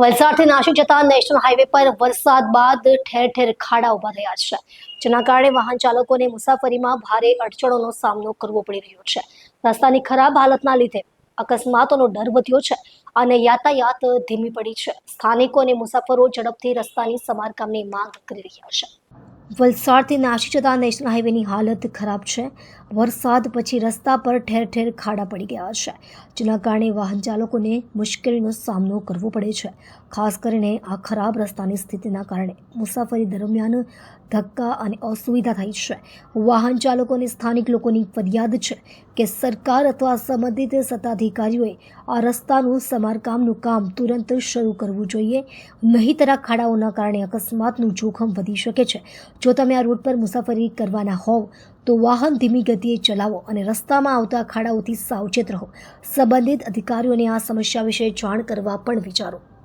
વલસાડથી નાસિક જતા national highway પર વરસાદ બાદ ઠેર ઠેર ખાડા ઊભા થયા છે. જેના કારણે વાહન ચાલકોને મુસાફરીમાં ભારે અડચણોનો સામનો કરવો પડી રહ્યો છે. રસ્તાની ખરાબ હાલતના લીધે અકસ્માતોનો ડર વધ્યો છે અને યાતાયાત ધીમી પડી છે. સ્થાનિકો અને મુસાફરો ઝડપથી રસ્તાની સમારકામની માંગ કરી રહ્યા છે. વલસાડથી નાસી જતા નેશનલ હાઈવેની હાલત ખરાબ છે. વરસાદ પછી રસ્તા પર ઠેર ઠેર ખાડા પડી ગયા છે, જેના કારણે વાહન ચાલકોને મુશ્કેલીનો સામનો કરવો પડે છે. ખાસ કરીને આ ખરાબ રસ્તાની સ્થિતિના કારણે મુસાફરી દરમિયાન ધક્કા અને અસુવિધા થઈ છે. વાહન ચાલકો અને સ્થાનિક લોકોની ફરિયાદ છે કે સરકાર અથવા સંબંધિત સત્તાધિકારીઓએ આ રસ્તાનું સમારકામનું કામ તુરંત શરૂ કરવું જોઈએ, નહીંતર આ ખાડાઓના કારણે અકસ્માતનું જોખમ વધી શકે છે. જો તમે આ રોડ પર મુસાફરી કરવાના હોવ, તો વાહન ધીમી ગતિએ ચલાવો અને રસ્તામાં આવતા ખાડાઓથી સાવચેત રહો. સંબંધિત અધિકારીઓને આ સમસ્યા વિશે જાણ કરવા પણ વિચારો.